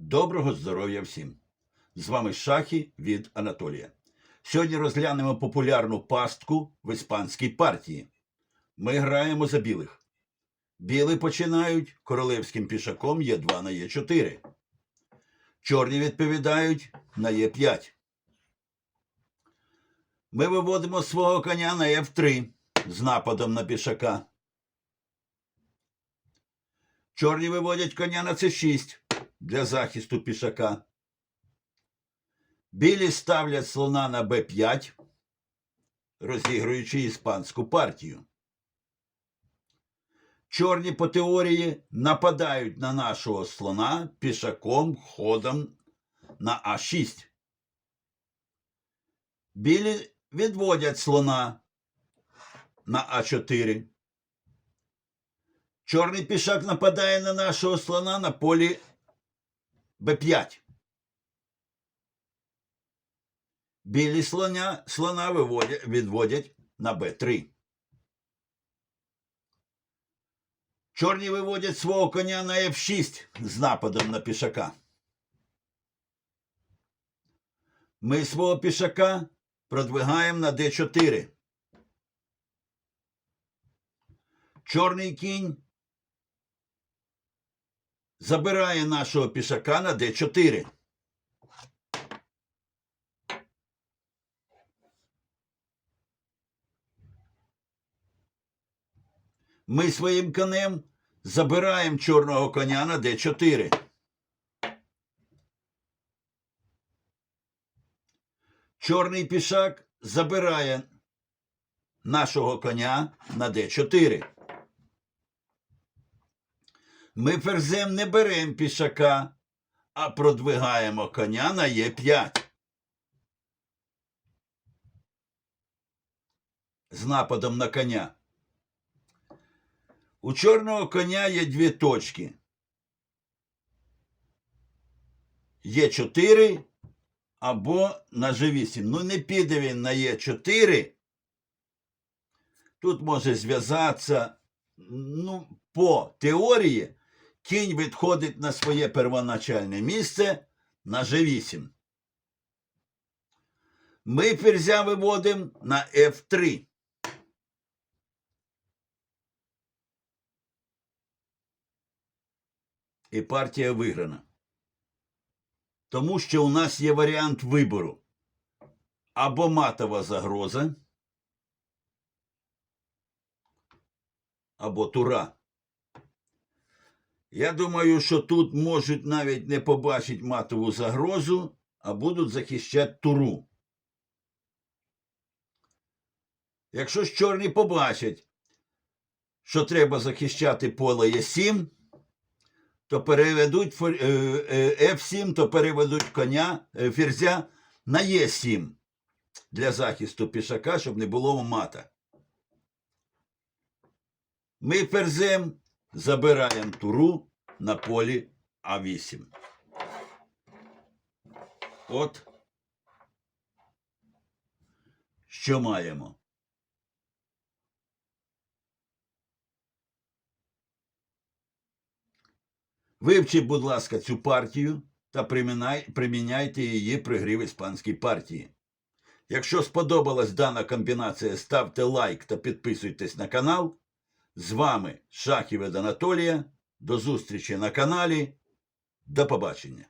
Доброго здоров'я всім! З вами Шахи від Анатолія. Сьогодні розглянемо популярну пастку в іспанській партії. Ми граємо за білих. Білі починають королевським пішаком Е2 на Е4. Чорні відповідають на Е5. Ми виводимо свого коня на F3 з нападом на пішака. Чорні виводять коня на С6 для захисту пішака. Білі ставлять слона на Б5, розігруючи іспанську партію. Чорні по теорії нападають на нашого слона пішаком ходом на А6. Білі відводять слона на А4. Чорний пішак нападає на нашого слона на полі Б5. Білі слоня, слона виводять, відводять на Б3. Чорні виводять свого коня на F6 з нападом на пішака. Ми свого пішака продвигаємо на D4. Чорний кінь забирає нашого пішака на d4. Ми своїм конем забираємо чорного коня на d4. Чорний пішак забирає нашого коня на d4. Ми ферзем не беремо пішака, а продвигаємо коня на Е5. З нападом на коня. У чорного коня є дві точки. Є4 або на G8. Ну, не піде він на Е4. Тут може зв'язатися, ну, по теорії, кінь відходить на своє первоначальне місце на G8. Ми ферзя виводимо на F3. І партія виграна. Тому що у нас є варіант вибору. Або матова загроза, або тура. Я думаю, що тут можуть навіть не побачити матову загрозу, а будуть захищати туру. Якщо ж чорні побачать, що треба захищати поле Е7, то переведуть фер- е, е, F7, то переведуть коня е, ферзя на Е7 для захисту пішака, щоб не було мата. Ми ферзем забираємо туру на полі А8. От що маємо. Вивчіть, будь ласка, цю партію та приміняйте її при грі в іспанській партії. Якщо сподобалась дана комбінація, ставте лайк та підписуйтесь на канал. З вами Шахів Анатолія. До зустрічі на каналі. До побачення.